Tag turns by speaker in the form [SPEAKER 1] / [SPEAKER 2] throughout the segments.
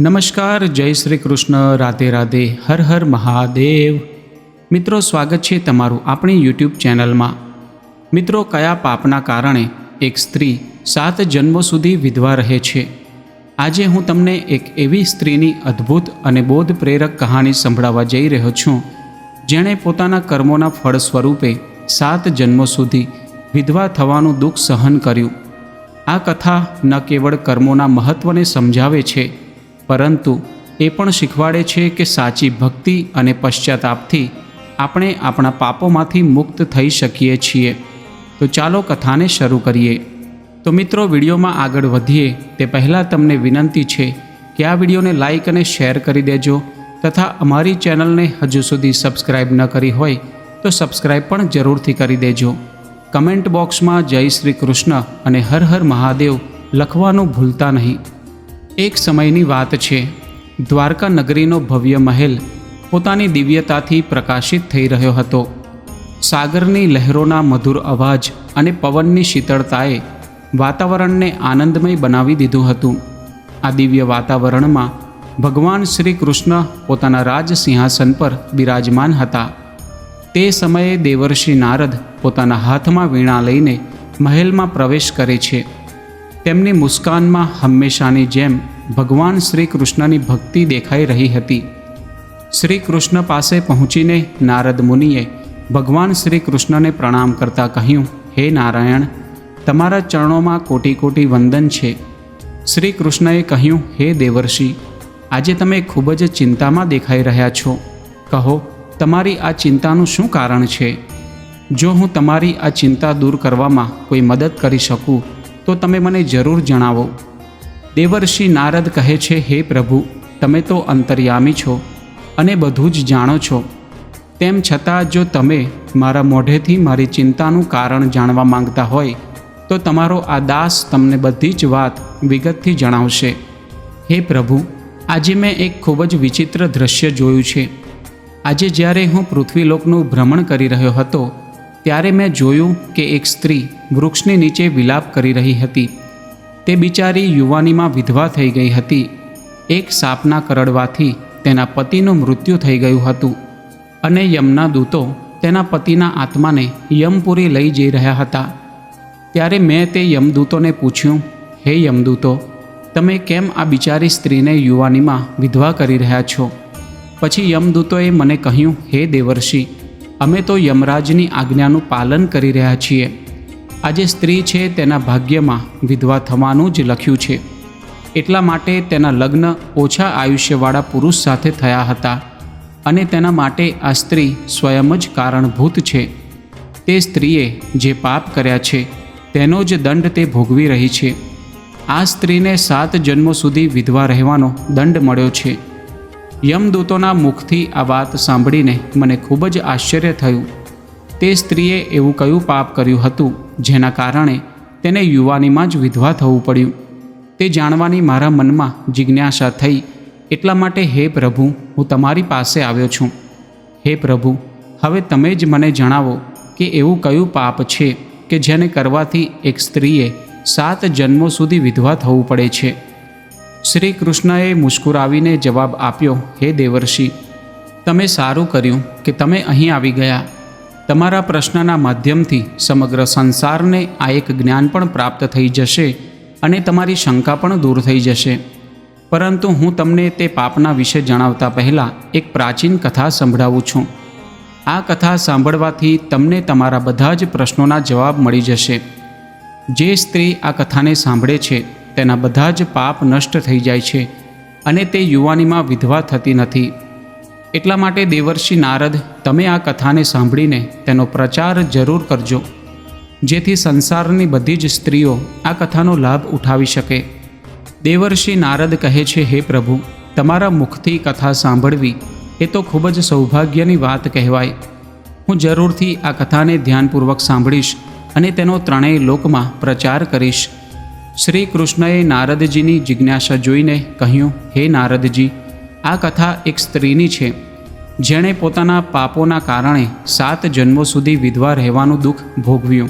[SPEAKER 1] નમસ્કાર, જય શ્રી કૃષ્ણ, રાધે રાધે, હર હર મહાદેવ. મિત્રો, સ્વાગત છે તમારું આપણી યુટ્યુબ ચેનલમાં. મિત્રો, કયા પાપના કારણે એક સ્ત્રી સાત જન્મો સુધી વિધવા રહે છે? આજે હું તમને એક એવી સ્ત્રીની અદ્ભુત અને બોધ પ્રેરક કહાની સંભળાવવા જઈ રહ્યો છું, જેણે પોતાના કર્મોના ફળ સ્વરૂપે સાત જન્મો સુધી વિધવા થવાનું દુઃખ સહન કર્યું. આ કથા ન કેવળ કર્મોના મહત્ત્વને સમજાવે છે પરંતુ એ પણ શીખવાડે છે કે સાચી ભક્તિ અને પશ્ચાતાપથી આપણે આપણા પાપોમાંથી મુક્ત થઈ શકીએ છીએ. તો ચાલો કથાને શરૂ કરીએ. તો મિત્રો, વિડીયોમાં આગળ વધીએ. તે પહેલાં તમને વિનંતી છે કે આ વિડીયોને લાઇક અને શેર કરી દેજો તથા અમારી ચેનલને હજુ સુધી સબસ્ક્રાઇબ ન કરી હોય તો સબસ્ક્રાઇબ પણ જરૂરથી કરી દેજો. કમેન્ટ બોક્સમાં જય શ્રી કૃષ્ણ અને હર હર મહાદેવ લખવાનું ભૂલતા નહીં. એક સમયની વાત છે. દ્વારકા નગરીનો ભવ્ય મહેલ પોતાની દિવ્યતાથી પ્રકાશિત થઈ રહ્યો હતો. સાગરની લહેરોના મધુર અવાજ અને પવનની શીતળતાએ વાતાવરણને આનંદમય બનાવી દીધું હતું. આ દિવ્ય વાતાવરણમાં ભગવાન શ્રી કૃષ્ણ પોતાના રાજ સિંહાસન પર બિરાજમાન હતા. તે સમયે દેવર્ષિ નારદ પોતાના હાથમાં વીણા લઈને મહેલમાં પ્રવેશ કરે છે. તેમની મુસ્કાનમાં હંમેશાની જેમ ભગવાન શ્રી કૃષ્ણની ભક્તિ દેખાઈ રહી હતી. શ્રી કૃષ્ણ પાસે પહોંચીને નારદ મુનિએ ભગવાન શ્રી કૃષ્ણને પ્રણામ કરતાં કહ્યું, હે નારાયણ, તમારા ચરણોમાં કોટી કોટી વંદન છે. શ્રી કૃષ્ણએ કહ્યું, હે દેવર્ષિ, આજે તમે ખૂબ જ ચિંતામાં દેખાઈ રહ્યા છો. કહો, તમારી આ ચિંતાનું શું કારણ છે? જો હું તમારી આ ચિંતા દૂર કરવામાં કોઈ મદદ કરી શકું તો તમે મને જરૂર જણાવો. દેવર્ષિ નારદ કહે છે, હે પ્રભુ, તમે તો અંતર્યામી છો અને બધું જ જાણો છો. તેમ છતાં જો તમે મારા મોઢેથી મારી ચિંતાનું કારણ જાણવા માંગતા હોય, તો તમારો આ દાસ તમને બધી જ વાત વિગતથી જણાવશે. હે પ્રભુ, આજે મેં એક ખૂબ જ વિચિત્ર દૃશ્ય જોયું છે. આજે જ્યારે હું પૃથ્વીલોકનું ભ્રમણ કરી રહ્યો હતો ત્યારે મેં જોયું કે એક સ્ત્રી વૃક્ષની નીચે વિલાપ કરી રહી હતી. તે બિચારી યુવાનીમાં વિધવા થઈ ગઈ હતી. એક સાપના કરડવાથી તેના પતિનું મૃત્યુ થઈ ગયું હતું અને યમના દૂતો તેના પતિના આત્માને યમપુરી લઈ જઈ રહ્યા હતા. ત્યારે મેં તે યમદૂતોને પૂછ્યું, હે યમદૂતો, તમે કેમ આ બિચારી સ્ત્રીને યુવાનીમાં વિધવા કરી રહ્યા છો? પછી યમદૂતોએ મને કહ્યું, હે દેવર્ષિ અમે તો યમરાજની આજ્ઞાનું પાલન કરી રહ્યા છીએ. આજે સ્ત્રી છે તેના ભાગ્યમાં વિધવા થવાનું જ લખ્યું છે. એટલા માટે તેના લગ્ન ઓછા આયુષ્યવાળા પુરુષ સાથે થયા હતા અને તેના માટે આ સ્ત્રી સ્વયં જ કારણભૂત છે. તે સ્ત્રીએ જે પાપ કર્યા છે, તેનો જ દંડ તે ભોગવી રહી છે. આ સ્ત્રીને સાત જન્મો સુધી વિધવા રહેવાનો દંડ મળ્યો છે. યમદૂતોના મુખથી આ વાત સાંભળીને મને ખૂબ જ આશ્ચર્ય થયું. તે સ્ત્રીએ એવું કયું પાપ કર્યું હતું, જેના કારણે તેને યુવાનીમાં જ વિધવા થવું પડ્યું. તે જાણવાની મારા મનમાં જિજ્ઞાસા થઈ, એટલા માટે હે પ્રભુ, હું તમારી પાસે આવ્યો છું. હે પ્રભુ, હવે તમે જ મને જણાવો કે એવું કયું પાપ છે કે જેને કરવાથી એક સ્ત્રીએ સાત જન્મો સુધી વિધવા થવું પડે છે. શ્રી કૃષ્ણએ મુસ્કુરાવીને જવાબ આપ્યો, હે દેવર્ષિ, તમે સારું કર્યું કે તમે અહીં આવી ગયા. તમારા પ્રશ્નના માધ્યમથી સમગ્ર સંસારને આ એક જ્ઞાન પણ પ્રાપ્ત થઈ જશે અને તમારી શંકા પણ દૂર થઈ જશે. પરંતુ હું તમને તે પાપના વિશે જણાવતા પહેલાં એક પ્રાચીન કથા સંભળાવું છું. આ કથા સાંભળવાથી તમને તમારા બધા જ પ્રશ્નોના જવાબ મળી જશે. જે સ્ત્રી આ કથાને સાંભળે છે તેના બધા જ પાપ નષ્ટ થઈ જાય છે અને તે યુવાનીમાં વિધવા થતી નથી. એટલા માટે દેવર્ષિ નારદ, તમે આ કથાને સાંભળીને તેનો પ્રચાર જરૂર કરજો, જેથી સંસારની બધી જ સ્ત્રીઓ આ કથાનો લાભ ઉઠાવી શકે. દેવર્ષિ નારદ કહે છે, હે પ્રભુ, તમારા મુખથી કથા સાંભળવી એ તો ખૂબ જ સૌભાગ્યની વાત કહેવાય. હું જરૂરથી આ કથાને ધ્યાનપૂર્વક સાંભળીશ અને તેનો ત્રણેય લોકમાં પ્રચાર કરીશ. શ્રી કૃષ્ણએ નારદજીની જિજ્ઞાસા જોઈને કહ્યું, હે નારદજી, આ કથા એક સ્ત્રીની છે. જેણે પોતાના પાપોના કારણે સાત જન્મો સુધી વિધવા રહેવાનું દુઃખ ભોગવ્યું.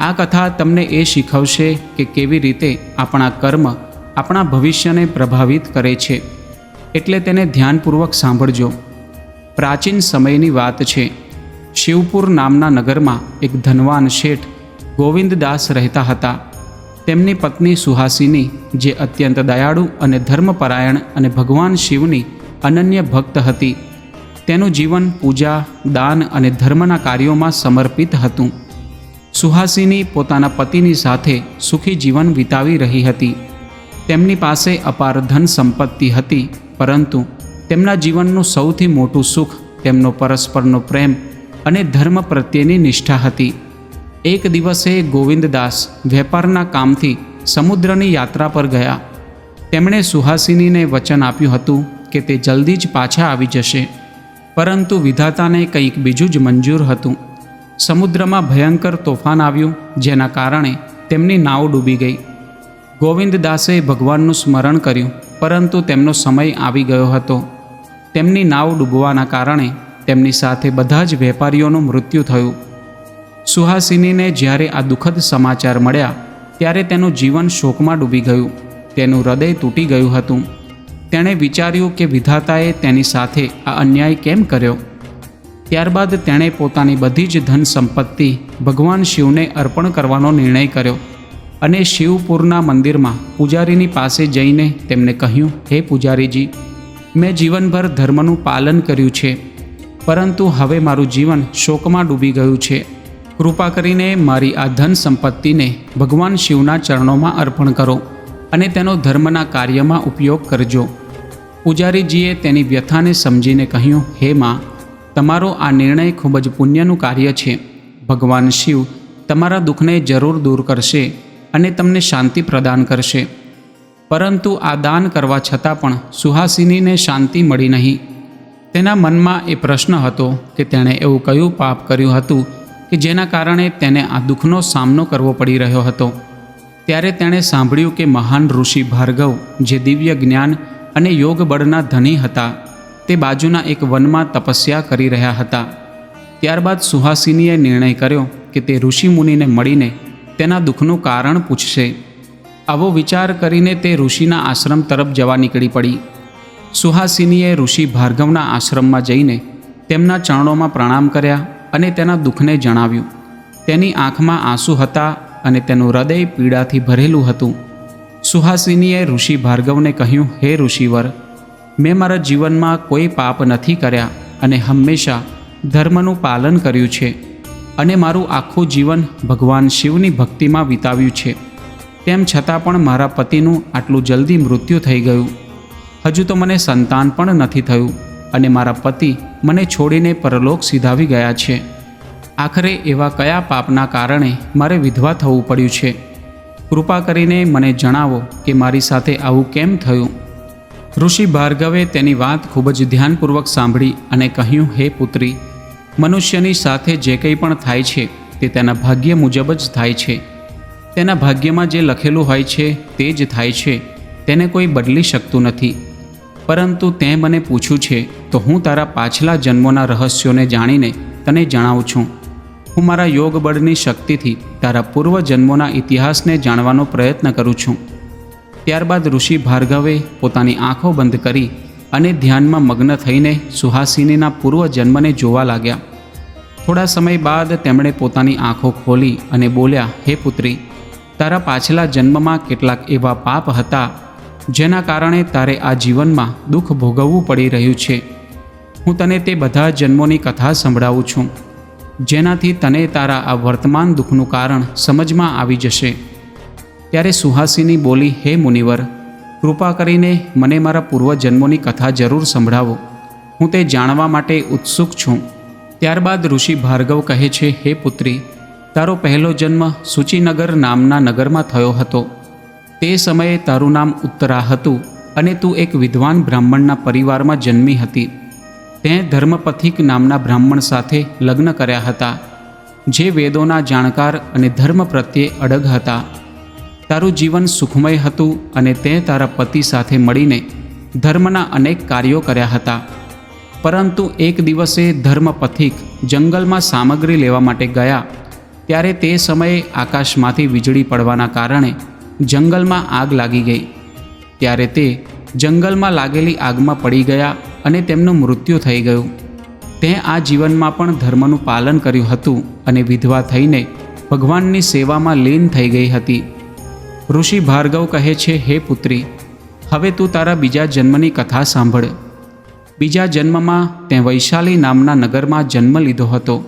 [SPEAKER 1] આ કથા તમને એ શીખવશે કે કેવી રીતે આપણા કર્મ આપણા ભવિષ્યને પ્રભાવિત કરે છે. એટલે તેને ધ્યાનપૂર્વક સાંભળજો. પ્રાચીન સમયની વાત છે. શિવપુર નામના નગરમાં એક ધનવાન શેઠ ગોવિંદદાસ રહેતા હતા. તેમની પત્ની સુહાસિની, જે અત્યંત દયાળુ અને ધર્મપરાયણ અને ભગવાન શિવની અનન્ય ભક્ત હતી. તેનું જીવન પૂજા, દાન અને ધર્મના કાર્યોમાં સમર્પિત હતું. સુહાસિની પોતાના પતિની સાથે સુખી જીવન વિતાવી રહી હતી. તેમની પાસે અપાર ધન સંપત્તિ હતી, પરંતુ તેમના જીવનનું સૌથી મોટું સુખ તેમનો પરસ્પરનો પ્રેમ અને ધર્મ પ્રત્યેની નિષ્ઠા હતી. એક દિવસે ગોવિંદદાસ વેપારના કામથી સમુદ્રની યાત્રા પર ગયા. તેમણે સુહાસિનીને વચન આપ્યું હતું કે તે જલ્દી જ પાછા આવી જશે. પરંતુ વિધાતાને કંઈક બીજું જ મંજૂર હતું. સમુદ્રમાં ભયંકર તોફાન આવ્યું, જેના કારણે તેમની નાવ ડૂબી ગઈ. ગોવિંદદાસે ભગવાનનું સ્મરણ કર્યું, પરંતુ તેમનો સમય આવી ગયો હતો. તેમની નાવ ડૂબવાના કારણે તેમની સાથે બધા જ વેપારીઓનું મૃત્યુ થયું. સુહાસિનીને જ્યારે આ દુઃખદ સમાચાર મળ્યા, ત્યારે તેનું જીવન શોકમાં ડૂબી ગયું. તેનું હૃદય તૂટી ગયું હતું. તેણે વિચાર્યું કે વિધાતાએ તેની સાથે આ અન્યાય કેમ કર્યો? ત્યારબાદ તેણે પોતાની બધી જ ધન સંપત્તિ ભગવાન શિવને અર્પણ કરવાનો નિર્ણય કર્યો અને શિવપુરના મંદિરમાં પૂજારીની પાસે જઈને તેમને કહ્યું, હે પૂજારીજી, મેં જીવનભર ધર્મનું પાલન કર્યું છે, પરંતુ હવે મારું જીવન શોકમાં ડૂબી ગયું છે. કૃપા કરીને મારી આ ધન સંપત્તિને ભગવાન શિવના ચરણોમાં અર્પણ કરો અને તેનો ધર્મના કાર્યમાં ઉપયોગ કરજો. પૂજારીજીએ તેની વ્યથાને સમજીને કહ્યું, હે માં, તમારો આ નિર્ણય ખૂબ જ પુણ્યનું કાર્ય છે. ભગવાન શિવ તમારા દુઃખને જરૂર દૂર કરશે અને તમને શાંતિ પ્રદાન કરશે. પરંતુ આ દાન કરવા છતાં પણ સુહાસિનીને શાંતિ મળી નહીં. તેના મનમાં એ પ્રશ્ન હતો કે તેણે એવું કયું પાપ કર્યું હતું કે જેના કારણે તેને આ દુઃખનો સામનો કરવો પડી રહ્યો હતો. ત્યારે તેણે સાંભળ્યું કે મહાન ઋષિ ભાર્ગવ, જે દિવ્ય જ્ઞાન અને યોગ બળના ધની હતા, તે બાજુના એક વનમાં તપસ્યા કરી રહ્યા હતા. ત્યારબાદ સુહાસિનીએ નિર્ણય કર્યો કે તે ઋષિમુનિને મળીને તેના દુઃખનું કારણ પૂછશે. આવો વિચાર કરીને તે ઋષિના આશ્રમ તરફ જવા નીકળી પડી. સુહાસિનીએ ઋષિ ભાર્ગવના આશ્રમમાં જઈને તેમના ચરણોમાં પ્રણામ કર્યા. અને તેના દુઃખને જણાવ્યું. તેની આંખમાં આંસુ હતા અને તેનું હૃદય પીડાથી ભરેલું હતું. સુહાસિનીએ ઋષિ ભાર્ગવને કહ્યું, હે ઋષિવર, મેં મારા જીવનમાં કોઈ પાપ નથી કર્યા અને હંમેશા ધર્મનું પાલન કર્યું છે અને મારું આખું જીવન ભગવાન શિવની ભક્તિમાં વિતાવ્યું છે. તેમ છતાં પણ મારા પતિનું આટલું જલ્દી મૃત્યુ થઈ ગયું. હજુ તો મને સંતાન પણ નથી થયું. અને મારા પતિ મને છોડીને પરલોક સીધાવી ગયા છે. આખરે એવા કયા પાપના કારણે મારે વિધવા થવું પડ્યું છે? કૃપા કરીને મને જણાવો કે મારી સાથે આવું કેમ થયું? ઋષિ ભાર્ગવે તેની વાત ખૂબ જ ધ્યાનપૂર્વક સાંભળી અને કહ્યું, હે પુત્રી, મનુષ્યની સાથે જે કંઈ પણ થાય છે, તે તેના ભાગ્ય મુજબ જ થાય છે. તેના ભાગ્યમાં જે લખેલું હોય છે, તે જ થાય છે. તેને કોઈ બદલી શકતું નથી. પરંતુ તે મને પૂછ્યું છે, તો હું તારા પાછલા જન્મોના રહસ્યોને જાણીને તને જણાવું છું. હું મારા યોગ બળની શક્તિથી તારા પૂર્વ જન્મોના ઇતિહાસને જાણવાનો પ્રયત્ન કરું છું. ત્યારબાદ ઋષિ ભાર્ગવે પોતાની આંખો બંધ કરી અને ધ્યાનમાં મગ્ન થઈને સુહાસિનીના પૂર્વ જન્મને જોવા લાગ્યા. થોડા સમય બાદ તેમણે પોતાની આંખો ખોલી અને બોલ્યા, હે પુત્રી, તારા પાછલા જન્મમાં કેટલાક એવા પાપ હતા જેના કારણે તારે આ જીવનમાં દુઃખ ભોગવવું પડી રહ્યું છે. હું તને તે બધા જન્મોની કથા સંભળાવું છું, જેનાથી તને તારા આ વર્તમાન દુઃખનું કારણ સમજમાં આવી જશે. ત્યારે સુહાસિની બોલી, હે મુનિવર, કૃપા કરીને મને મારા પૂર્વજન્મોની કથા જરૂર સંભળાવો. હું તે જાણવા માટે ઉત્સુક છું. ત્યારબાદ ઋષિ ભાર્ગવ કહે છે, હે પુત્રી, તારો પહેલો જન્મ સૂચિનગર નામના નગરમાં થયો હતો. તે સમયે તારું નામ ઉત્તરા હતું અને તું એક વિદ્વાન બ્રાહ્મણના પરિવારમાં જન્મી હતી. તે ધર્મપથિક નામના બ્રાહ્મણ સાથે લગ્ન કર્યા હતા, જે વેદોના જાણકાર અને ધર્મ પ્રત્યે અડગ હતા. તારું જીવન સુખમય હતું અને તે તારા પતિ સાથે મળીને ધર્મના અનેક કાર્યો કર્યા હતા. પરંતુ એક દિવસે ધર્મપથિક જંગલમાં સામગ્રી લેવા માટે ગયા, ત્યારે તે સમયે આકાશમાંથી વીજળી પડવાના કારણે જંગલમાં આગ લાગી ગઈ. ત્યારે તે જંગલમાં લાગેલી આગમાં પડી ગયા અને તેમનું મૃત્યુ થઈ ગયું. તે આ જીવનમાં પણ ધર્મનું પાલન કર્યું હતું અને વિધવા થઈને ભગવાનની સેવામાં લીન થઈ ગઈ હતી. ઋષિ ભાર્ગવ કહે છે, હે પુત્રી, હવે તું તારા બીજા જન્મની કથા સાંભળ. બીજા જન્મમાં તે વૈશાલી નામના નગરમાં જન્મ લીધો હતો.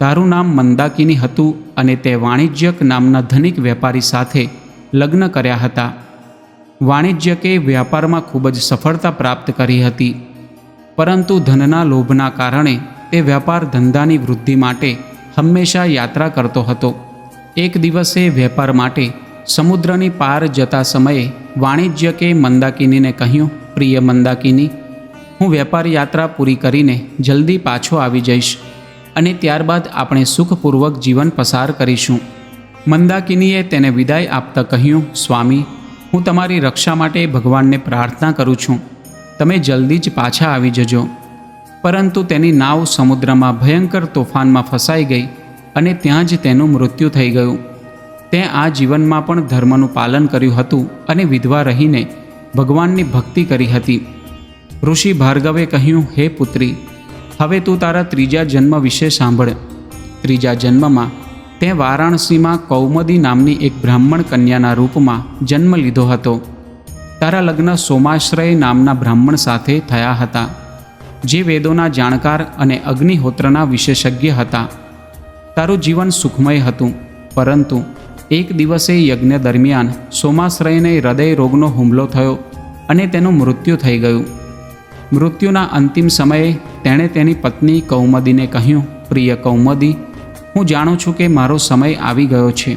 [SPEAKER 1] તારું નામ મંદાકિની હતું અને તે વાણિજ્યક નામના ધનિક વેપારી સાથે લગ્ન કર્યા હતા. વાણિજ્યકે વ્યાપારમાં ખૂબ જ સફળતા પ્રાપ્ત કરી હતી. પરંતુ ધનના લોભના કારણે તે વ્યાપાર ધંધાની વૃદ્ધિ માટે હંમેશા યાત્રા કરતો હતો. એક દિવસે વેપાર માટે સમુદ્રની પાર જતા સમયે વાણિજ્યકે મંદાકિનીને કહ્યું, પ્રિય મંદાકિની, હું વેપાર યાત્રા પૂરી કરીને જલ્દી પાછો આવી જઈશ અને ત્યારબાદ આપણે સુખપૂર્વક જીવન પસાર કરીશું. મંદાકિનીએ તેને વિદાય આપતા કહ્યું, સ્વામી, હું તમારી રક્ષા માટે ભગવાનને પ્રાર્થના કરું છું. તમે જલ્દી જ પાછા આવી જજો. પરંતુ તેની નાવ સમુદ્રમાં ભયંકર તોફાનમાં ફસાઈ ગઈ અને ત્યાં જ તેનું મૃત્યુ થઈ ગયું. તે આ જીવનમાં પણ ધર્મનું પાલન કર્યું હતું અને વિધવા રહીને ભગવાનની ભક્તિ કરી હતી. ઋષિ ભાર્ગવે કહ્યું, હે પુત્રી, હવે તું તારા ત્રીજા જન્મ વિશે સાંભળ. ત્રીજા જન્મમાં તે વારાણસીમાં કૌમદી નામની એક બ્રાહ્મણ કન્યાના રૂપમાં જન્મ લીધો હતો. તારા લગ્ન સોમાશ્રય નામના બ્રાહ્મણ સાથે થયા હતા, જે વેદોના જાણકાર અને અગ્નિહોત્રના વિશેષજ્ઞ હતા. તારું જીવન સુખમય હતું, પરંતુ એક દિવસે યજ્ઞ દરમિયાન સોમાશ્રયને હૃદય રોગનો હુમલો થયો અને તેનું મૃત્યુ થઈ ગયું. મૃત્યુના અંતિમ સમયે તેણે તેની પત્ની કૌમદીને કહ્યું, પ્રિય કૌમદી હું જાણું છું કે મારો સમય આવી ગયો છે,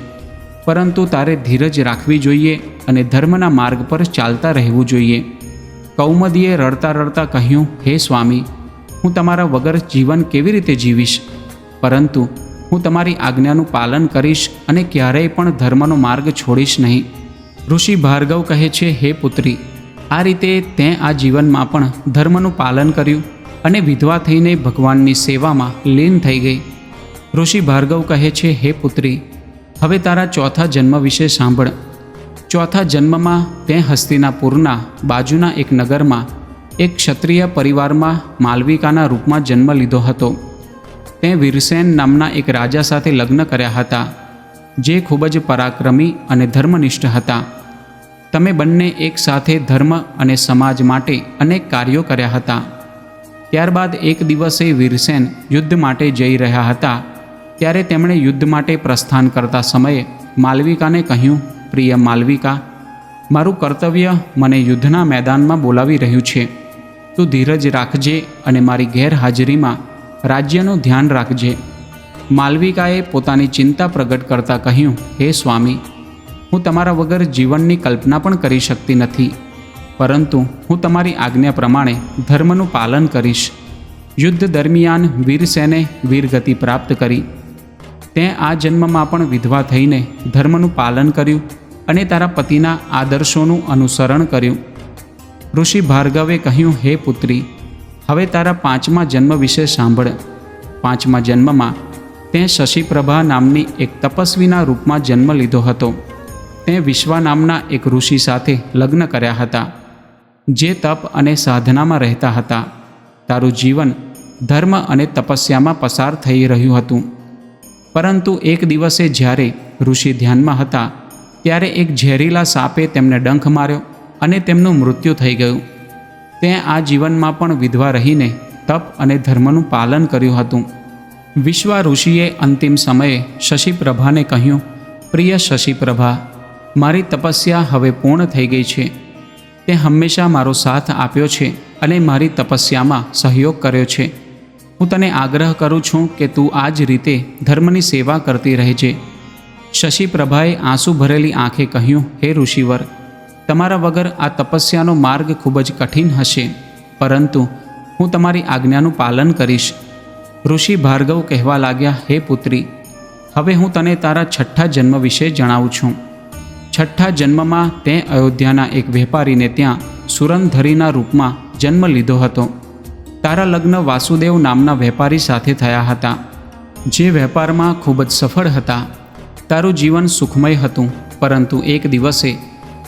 [SPEAKER 1] પરંતુ તારે ધીરજ રાખવી જોઈએ અને ધર્મના માર્ગ પર ચાલતા રહેવું જોઈએ. કૌમદીએ રડતા રડતા કહ્યું, હે સ્વામી, હું તમારા વગર જીવન કેવી રીતે જીવીશ? પરંતુ હું તમારી આજ્ઞાનું પાલન કરીશ અને ક્યારેય પણ ધર્મનો માર્ગ છોડીશ નહીં. ઋષિ ભાર્ગવ કહે છે, હે પુત્રી, આ રીતે તે આ જીવનમાં પણ ધર્મનું પાલન કર્યું અને વિધવા થઈને ભગવાનની સેવામાં લીન થઈ ગઈ. ઋષિ ભાર્ગવ કહે છે, હે પુત્રી, હવે તારા ચોથા જન્મ વિશે સાંભળ. ચોથા જન્મમાં તે હસ્તિનાપુરના બાજુના એક નગરમાં એક ક્ષત્રિય પરિવારમાં માલવિકાના રૂપમાં જન્મ લીધો હતો. તે વીરસેન નામના એક રાજા સાથે લગ્ન કર્યા હતા, જે ખૂબ જ પરાક્રમી અને ધર્મનિષ્ઠ હતા. તમે બંને એકસાથે ધર્મ અને સમાજ માટે અનેક કાર્યો કર્યા હતા. ત્યારબાદ એક દિવસે વીરસેન યુદ્ધ માટે જઈ રહ્યા હતા. ત્યારે તેમણે યુદ્ધ માટે પ્રસ્થાન કરતા સમયે માલવિકાને કહ્યું, પ્રિય માલવિકા, મારું કર્તવ્ય મને યુદ્ધના મેદાનમાં બોલાવી રહ્યું છે. તું ધીરજ રાખજે અને મારી ગેરહાજરીમાં રાજ્યનું ધ્યાન રાખજે. માલવિકાએ પોતાની ચિંતા પ્રગટ કરતાં કહ્યું, હે સ્વામી, હું તમારા વગર જીવનની કલ્પના પણ કરી શકતી નથી. પરંતુ હું તમારી આજ્ઞા પ્રમાણે ધર્મનું પાલન કરીશ. યુદ્ધ દરમિયાન વીરસેને વીરગતિ પ્રાપ્ત કરી. તે આ જન્મમાં પણ વિધવા થઈને ધર્મનું પાલન કર્યું અને તારા પતિના આદર્શોનું અનુસરણ કર્યું. ઋષિ ભાર્ગવે કહ્યું, હે પુત્રી, હવે તારા પાંચમા જન્મ વિશે સાંભળ. પાંચમા જન્મમાં તે શશિપ્રભા નામની એક તપસ્વીના રૂપમાં જન્મ લીધો હતો. તે વિશ્વા નામના એક ઋષિ સાથે લગ્ન કર્યા હતા, જે તપ અને સાધનામાં રહેતા હતા. તારું જીવન ધર્મ અને તપસ્યામાં પસાર થઈ રહ્યું હતું. પરંતુ એક દિવસે જ્યારે ઋષિ ધ્યાનમાં હતા, ત્યારે એક ઝેરીલા સાપે તેમને ડંખ માર્યો અને તેમનું મૃત્યુ થઈ ગયું. તે આ જીવનમાં પણ વિધવા રહીને તપ અને ધર્મનું પાલન કર્યું હતું. વિશ્વા ઋષિએ અંતિમ સમયે શશિપ્રભાને કહ્યું, પ્રિય શશિપ્રભા, મારી તપસ્યા હવે પૂર્ણ થઈ ગઈ છે. તે હંમેશા મારો સાથ આપ્યો છે અને મારી તપસ્યામાં સહયોગ કર્યો છે. હું તને આગ્રહ કરું છું કે તું આ જ રીતે ધર્મની સેવા કરતી રહેજે. શશિપ્રભાએ આંસુ ભરેલી આંખે કહ્યું, હે ઋષિવર, તમારા વગર આ તપસ્યાનો માર્ગ ખૂબ જ કઠિન હશે, પરંતુ હું તમારી આજ્ઞાનું પાલન કરીશ. ઋષિ ભાર્ગવ કહેવા લાગ્યા, હે પુત્રી, હવે હું તને તારા છઠ્ઠા જન્મ વિશે જણાવું છું. છઠ્ઠા જન્મમાં તે અયોધ્યાના એક વેપારીને ત્યાં સુરંધરીના રૂપમાં જન્મ લીધો હતો. તારા લગ્ન વાસુદેવ નામના વેપારી સાથે થયા હતા. જે વેપારમાં ખૂબ જ સફળ હતા. તારું જીવન સુખમય હતું, પરંતુ એક દિવસે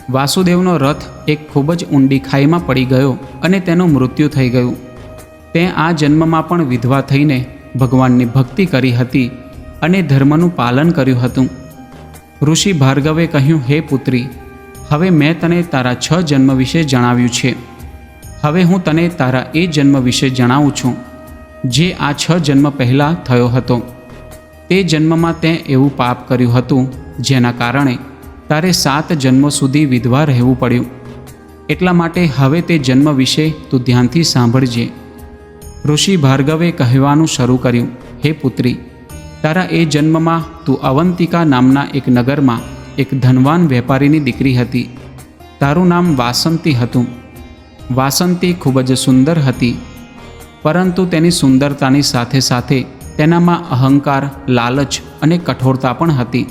[SPEAKER 1] વાસુદેવનો રથ એક ખૂબ જ ઊંડી ખાઈમાં પડી ગયો અને તેનું મૃત્યુ થઈ ગયું. તે આ જન્મમાં પણ વિધવા થઈને ભગવાનની ભક્તિ કરી હતી અને ધર્મનું પાલન કર્યું હતું. ઋષિ ભાર્ગવે કહ્યું, હે પુત્રી, હવે મેં તને તારા છ જન્મ વિશે જણાવ્યું છે. હવે હું તને તારા એ જન્મ વિશે જણાવું છું, જે આ છ જન્મ પહેલાં થયો હતો. તે જન્મમાં તે એવું પાપ કર્યું હતું, જેના કારણે તારે સાત જન્મો સુધી વિધવા રહેવું પડ્યું. એટલા માટે હવે તે જન્મ વિશે તું ધ્યાનથી સાંભળજે. ઋષિ ભાર્ગવે કહેવાનું શરૂ કર્યું, હે પુત્રી, તારા એ જન્મમાં તું અવંતિકા નામના એક નગરમાં એક ધનવાન વેપારીની દીકરી હતી. તારું નામ વાસંતી હતું. વાસંતી ખૂબ જ સુંદર હતી. પરંતુ તેની સુંદરતાની સાથે સાથે તેનામાં અહંકાર, લાલચ અને કઠોરતા પણ હતી.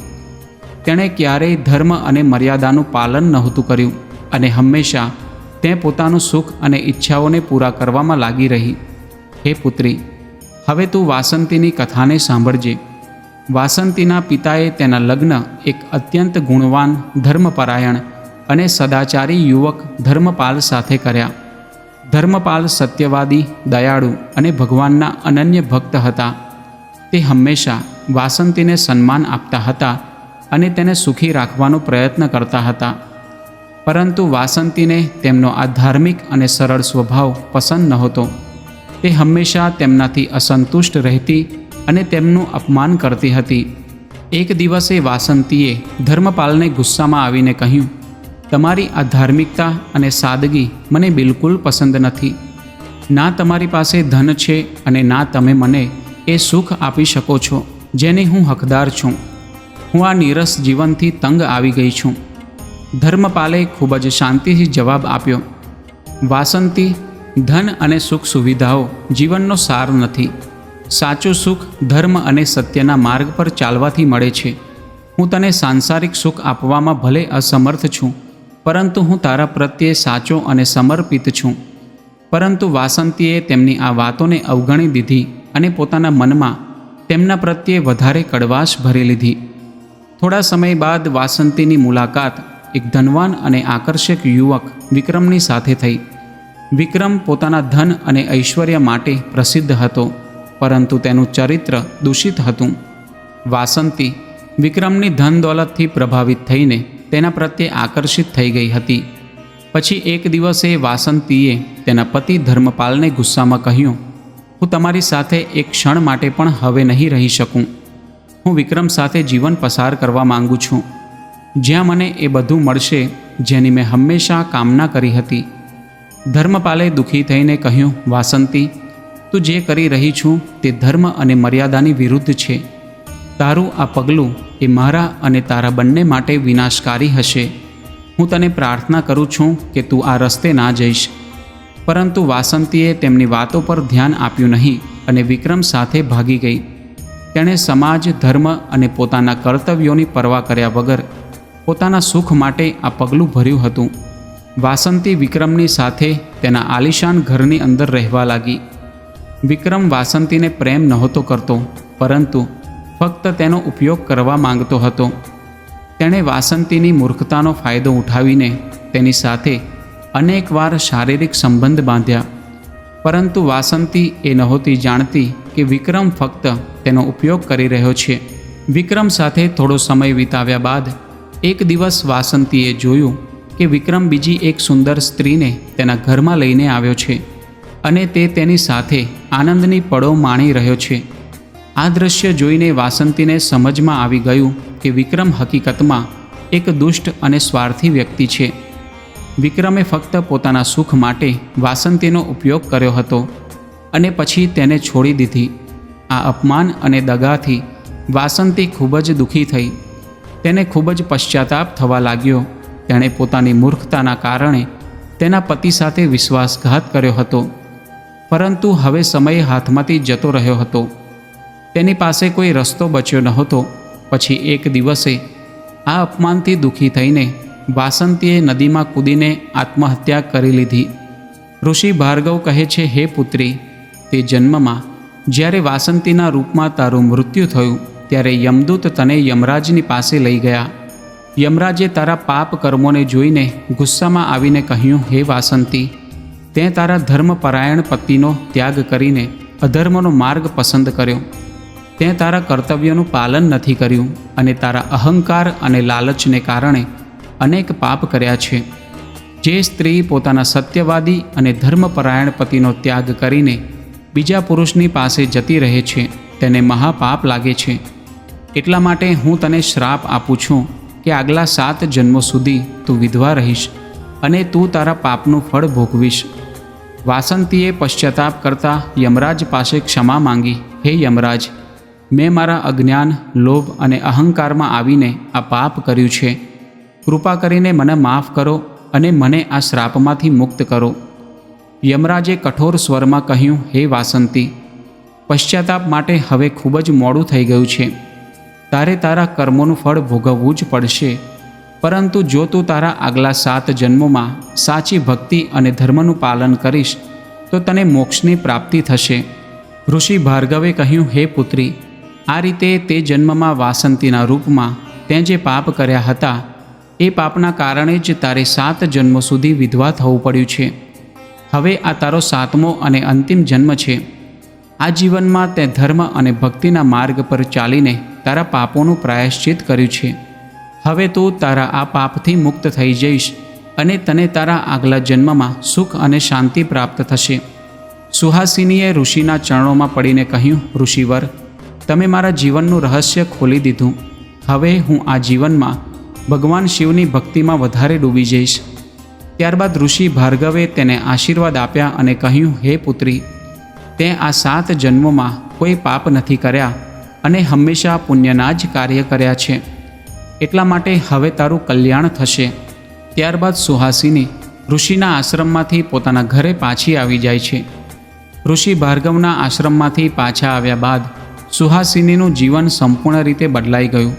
[SPEAKER 1] તેણે ક્યારેય ધર્મ અને મર્યાદાનું પાલન નહોતું કર્યું અને હંમેશા તે પોતાનું સુખ અને ઈચ્છાઓને પૂરા કરવામાં લાગી રહી. હે પુત્રી, હવે તું વાસંતીની કથાને સાંભળજે. વાસંતીના પિતાએ તેના લગ્ન એક અત્યંત ગુણવાન ધર્મપરાયણ અને સદાચારી યુવક ધર્મપાલ સાથે કર્યા. ધર્મપાલ સત્યવાદી, દયાળુ અને ભગવાનના અનન્ય ભક્ત હતા. તે હંમેશા વાસંતીને સન્માન આપતા હતા અને તેને સુખી રાખવાનો પ્રયત્ન કરતા હતા. પરંતુ વાસંતીને તેમનો આ ધાર્મિક અને સરળ સ્વભાવ પસંદ નહોતો. તે હંમેશા તેમનાથી અસંતુષ્ટ રહેતી અને તેમનું અપમાન કરતી હતી. એક દિવસે વાસંતીએ ધર્મપાલને ગુસ્સામાં આવીને કહ્યું તમારી આ ધાર્મિકતા અને સાદગી મને બિલકુલ પસંદ નથી. ના તમારી પાસે ધન છે અને ના તમે મને એ સુખ આપી શકો છો, જેની હું હકદાર છું. હું આ નીરસ જીવનથી તંગ આવી ગઈ છું. ધર્મપાલે ખૂબ જ શાંતિથી જવાબ આપ્યો. વાસંતી, ધન અને સુખ સુવિધાઓ જીવનનો સાર નથી. સાચું સુખ ધર્મ અને સત્યના માર્ગ પર ચાલવાથી મળે છે. હું તને સાંસારિક સુખ આપવામાં ભલે અસમર્થ છું. પરંતુ હું તારા પ્રત્યે સાચો અને સમર્પિત છું. પરંતુ વાસંતીએ તેમની આ વાતોને અવગણી દીધી અને પોતાના મનમાં તેમના પ્રત્યે વધારે કડવાશ ભરી લીધી. થોડા સમય બાદ વાસંતીની મુલાકાત એક ધનવાન અને આકર્ષક યુવક વિક્રમની સાથે થઈ. વિક્રમ પોતાના ધન અને ઐશ્વર્ય માટે પ્રસિદ્ધ હતો, પરંતુ તેનું ચરિત્ર દૂષિત હતું. વાસંતી વિક્રમની ધન દોલતથી પ્રભાવિત થઈને તેના પ્રત્યે આકર્ષિત થઈ ગઈ હતી. પછી એક દિવસે વાસંતીએ તેના પતિ ધર્મપાલને ગુસ્સામાં કહ્યું, હું તમારી સાથે એક ક્ષણ માટે પણ હવે નહીં રહી શકું. હું વિક્રમ સાથે જીવન પસાર કરવા માંગુ છું. જ્યાં મને એ બધું મળશે જેની મેં હંમેશા કામના કરી હતી. ધર્મપાલે દુઃખી થઈને કહ્યું, વાસંતી, તું જે કરી રહી છું તે ધર્મ અને મર્યાદાની વિરુદ્ધ છે. તારું આ પગલું એ મારા અને તારા બંને માટે વિનાશકારી હશે. હું તને પ્રાર્થના કરું છું કે તું આ રસ્તે ના જઈશ. પરંતુ વાસંતીએ તેમની વાતો પર ધ્યાન આપ્યું નહીં અને વિક્રમ સાથે ભાગી ગઈ. તેણે સમાજ, ધર્મ અને પોતાના કર્તવ્યોની પરવા કર્યા વગર પોતાના સુખ માટે આ પગલું ભર્યું હતું. વાસંતી વિક્રમની સાથે તેના આલિશાન ઘરની અંદર રહેવા લાગી. વિક્રમ વાસંતીને પ્રેમ નહોતો કરતો, પરંતુ ફક્ત તેનો ઉપયોગ કરવા માંગતો હતો. તેણે વાસંતીની મૂર્ખતાનો ફાયદો ઉઠાવીને તેની સાથે અનેકવાર શારીરિક સંબંધ બાંધ્યા. પરંતુ વાસંતી એ નહોતી જાણતી કે વિક્રમ ફક્ત તેનો ઉપયોગ કરી રહ્યો છે. વિક્રમ સાથે થોડો સમય વિતાવ્યા બાદ એક દિવસ વાસંતીએ જોયું કે વિક્રમ બીજી એક સુંદર સ્ત્રીને તેના ઘરમાં લઈને આવ્યો છે અને તે તેની સાથે આનંદની પળો માણી રહ્યો છે. આ દ્રશ્ય જોઈને વાસંતીને સમજમાં આવી ગયું કે વિક્રમ હકીકતમાં એક દુષ્ટ અને સ્વાર્થી વ્યક્તિ છે. વિક્રમે ફક્ત પોતાના સુખ માટે વાસંતીનો ઉપયોગ કર્યો હતો અને પછી તેને છોડી દીધી. આ અપમાન અને દગાથી વાસંતી ખૂબ જ દુઃખી થઈ. તેને ખૂબ જ પશ્ચાતાપ થવા લાગ્યો. તેણે પોતાની મૂર્ખતાના કારણે તેના પતિ સાથે વિશ્વાસઘાત કર્યો હતો. પરંતુ હવે સમય હાથમાંથી જતો રહ્યો હતો. તેની પાસે કોઈ રસ્તો બચ્યો નહોતો. પછી એક દિવસે આ અપમાનથી દુઃખી થઈને વાસંતીએ નદીમાં કૂદીને આત્મહત્યા કરી લીધી. ઋષિ ભાર્ગવ કહે છે, હે પુત્રી, તે જન્મમાં જ્યારે વાસંતીના રૂપમાં તારું મૃત્યુ થયું, ત્યારે યમદૂત તને યમરાજની પાસે લઈ ગયા. યમરાજે તારા પાપ કર્મોને જોઈને ગુસ્સામાં આવીને કહ્યું, હે વાસંતી, તે તારા ધર્મપરાયણ પતિનો ત્યાગ કરીને અધર્મનો માર્ગ પસંદ કર્યો. તે તારા કર્તવ્યનું પાલન નથી કર્યું અને તારા અહંકાર અને લાલચને કારણે અનેક પાપ કર્યા છે. જે સ્ત્રી પોતાના સત્યવાદી અને ધર્મપરાયણ પતિનો ત્યાગ કરીને બીજા પુરુષની પાસે જતી રહે છે, તેને મહાપાપ લાગે છે. એટલા માટે હું તને શ્રાપ આપું છું કે આગલા સાત જન્મો સુધી તું વિધવા રહીશ અને તું તારા પાપનું ફળ ભોગવીશ. વાસંતીએ પશ્ચાતાપ કરતા યમરાજ પાસે ક્ષમા માંગી, હે યમરાજ મેં મારા અજ્ઞાન, લોભ અને અહંકારમાં આવીને આ પાપ કર્યું છે. કૃપા કરીને મને માફ કરો અને મને આ શ્રાપમાંથી મુક્ત કરો. યમરાજે કઠોર સ્વરમાં કહ્યું, હે વાસંતી, પશ્ચાતાપ માટે હવે ખૂબ જ મોડું થઈ ગયું છે. તારે તારા કર્મોનું ફળ ભોગવવું જ પડશે. પરંતુ જો તું તારા આગલા સાત જન્મોમાં સાચી ભક્તિ અને ધર્મનું પાલન કરીશ, તો તને મોક્ષની પ્રાપ્તિ થશે. ઋષિ ભાર્ગવે કહ્યું, હે પુત્રી આ રીતે તે જન્મમાં વાસંતીના રૂપમાં તે જે પાપ કર્યા હતા, એ પાપના કારણે જ તારે સાત જન્મ સુધી વિધવા થવું પડ્યું છે. હવે આ તારો સાતમો અને અંતિમ જન્મ છે. આ જીવનમાં તે ધર્મ અને ભક્તિના માર્ગ પર ચાલીને તારા પાપોનું પ્રાયશ્ચિત કર્યું છે. હવે તું તારા આ પાપથી મુક્ત થઈ જઈશ અને તને તારા આગલા જન્મમાં સુખ અને શાંતિ પ્રાપ્ત થશે. સુહાસિનીએ ઋષિના ચરણોમાં પડીને કહ્યું, ઋષિવર તમે મારા જીવનનું રહસ્ય ખોલી દીધું. હવે હું આ જીવનમાં ભગવાન શિવની ભક્તિમાં વધારે ડૂબી જઈશ. ત્યારબાદ ઋષિ ભાર્ગવે તેને આશીર્વાદ આપ્યા અને કહ્યું, હે પુત્રી, તે આ સાત જન્મોમાં કોઈ પાપ નથી કર્યા અને હંમેશા પુણ્યના જ કાર્ય કર્યા છે. એટલા માટે હવે તારું કલ્યાણ થશે. ત્યારબાદ સુહાસિની ઋષિના આશ્રમમાંથી પોતાના ઘરે પાછી આવી જાય છે. ઋષિ ભાર્ગવના આશ્રમમાંથી પાછા આવ્યા બાદ સુહાસિનીનું જીવન સંપૂર્ણ રીતે બદલાઈ ગયું.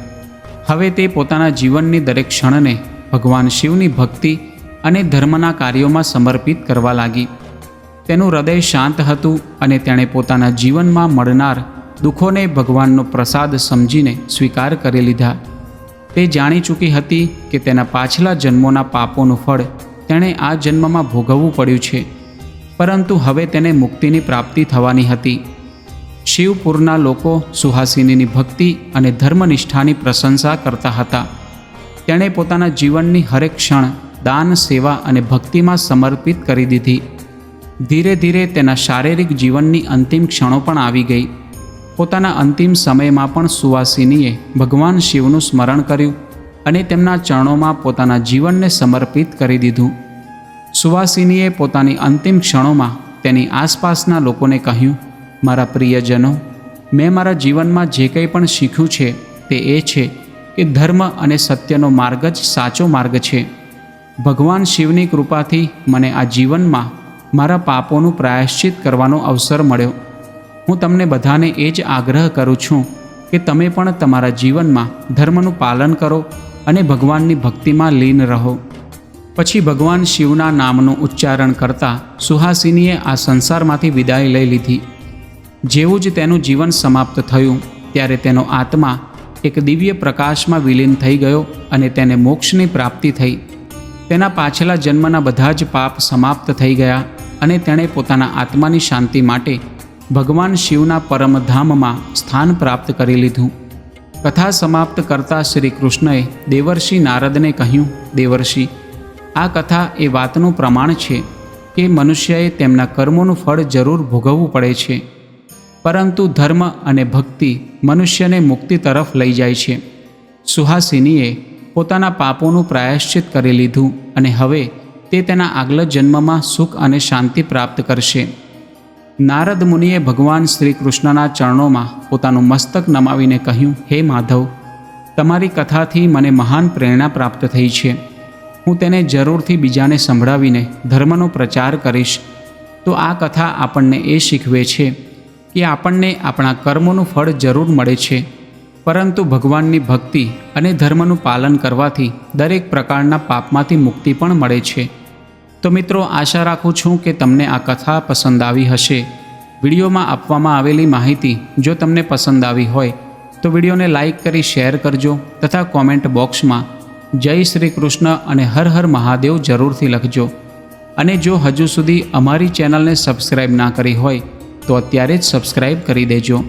[SPEAKER 1] હવે તે પોતાના જીવનની દરેક ક્ષણને ભગવાન શિવની ભક્તિ અને ધર્મના કાર્યોમાં સમર્પિત કરવા લાગી. તેનું હૃદય શાંત હતું અને તેણે પોતાના જીવનમાં મળનાર દુઃખોને ભગવાનનો પ્રસાદ સમજીને સ્વીકાર કરી લીધા. તે જાણી ચૂકી હતી કે તેના પાછલા જન્મોના પાપોનું ફળ તેણે આ જન્મમાં ભોગવવું પડ્યું છે. પરંતુ હવે તેને મુક્તિની પ્રાપ્તિ થવાની હતી. શિવપુરના લોકો સુહાસિનીની ભક્તિ અને ધર્મનિષ્ઠાની પ્રશંસા કરતા હતા. તેણે પોતાના જીવનની હરેક ક્ષણ દાન, સેવા અને ભક્તિમાં સમર્પિત કરી દીધી. ધીરે ધીરે તેના શારીરિક જીવનની અંતિમ ક્ષણો પણ આવી ગઈ. પોતાના અંતિમ સમયમાં પણ સુવાસિનીએ ભગવાન શિવનું સ્મરણ કર્યું અને તેમના ચરણોમાં પોતાના જીવનને સમર્પિત કરી દીધું. સુવાસિનીએ પોતાની અંતિમ ક્ષણોમાં તેની આસપાસના લોકોને કહ્યું મારા પ્રિયજનો, મેં મારા જીવનમાં જે કંઈ પણ શીખ્યું છે તે એ છે કે ધર્મ અને સત્યનો માર્ગ જ સાચો માર્ગ છે. ભગવાન શિવની કૃપાથી મને આ જીવનમાં મારા પાપોનું પ્રાયશ્ચિત કરવાનો અવસર મળ્યો. હું તમને બધાને એ જ આગ્રહ કરું છું કે તમે પણ તમારા જીવનમાં ધર્મનું પાલન કરો અને ભગવાનની ભક્તિમાં લીન રહો. પછી ભગવાન શિવના નામનું ઉચ્ચારણ કરતા સુહાસિનીએ આ સંસારમાંથી વિદાય લઈ લીધી. જેવું જ તેનું જીવન સમાપ્ત થયું, ત્યારે તેનો આત્મા એક દિવ્ય પ્રકાશમાં વિલીન થઈ ગયો અને તેને મોક્ષની પ્રાપ્તિ થઈ. તેના પાછલા જન્મના બધા જ પાપ સમાપ્ત થઈ ગયા અને તેણે પોતાના આત્માની શાંતિ માટે ભગવાન શિવના પરમધામમાં સ્થાન પ્રાપ્ત કરી લીધું. કથા સમાપ્ત કરતા શ્રી કૃષ્ણએ દેવર્ષિ નારદને કહ્યું, દેવર્ષિ, આ કથા એ વાતનું પ્રમાણ છે કે મનુષ્યએ તેમના કર્મોનું ફળ જરૂર ભોગવવું પડે છે. પરંતુ ધર્મ અને ભક્તિ મનુષ્યને મુક્તિ તરફ લઈ જાય છે. સુહાસિનીએ પોતાના પાપોનું પ્રાયશ્ચિત કરી લીધું અને હવે તે તેના આગલા જન્મમાં સુખ અને શાંતિ પ્રાપ્ત કરશે. નારદ મુનિએ ભગવાન શ્રી કૃષ્ણના ચરણોમાં પોતાનું મસ્તક નમાવીને કહ્યું, હે માધવ, તમારી કથાથી મને મહાન પ્રેરણા પ્રાપ્ત થઈ છે. હું તેને જરૂરથી બીજાને સંભળાવીને ધર્મનો પ્રચાર કરીશ. તો આ કથા આપણને એ શીખવે છે કે આપણને આપણા કર્મોનું ફળ જરૂર મળે છે. પરંતુ ભગવાનની ભક્તિ અને ધર્મનું પાલન કરવાથી દરેક પ્રકારના પાપમાંથી મુક્તિ પણ મળે છે. તો મિત્રો, આશા રાખું છું કે તમને આ કથા પસંદ આવી હશે. વિડીયોમાં આપવામાં આવેલી માહિતી જો તમને પસંદ આવી હોય, તો વિડીયોને લાઇક કરી શેર કરજો તથા કોમેન્ટ બોક્સમાં જય શ્રી કૃષ્ણ અને હર હર મહાદેવ જરૂરથી લખજો. અને જો હજુ સુધી અમારી ચેનલને સબસ્ક્રાઇબ ના કરી હોય તો અત્યારે જ સબસ્ક્રાઇબ કરી દેજો.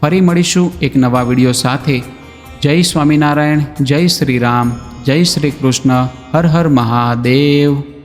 [SPEAKER 1] ફરી મળીશું એક નવા વીડિયો સાથે. જય સ્વામિનારાયણ, જય શ્રી રામ, જય શ્રી કૃષ્ણ, હર હર મહાદેવ.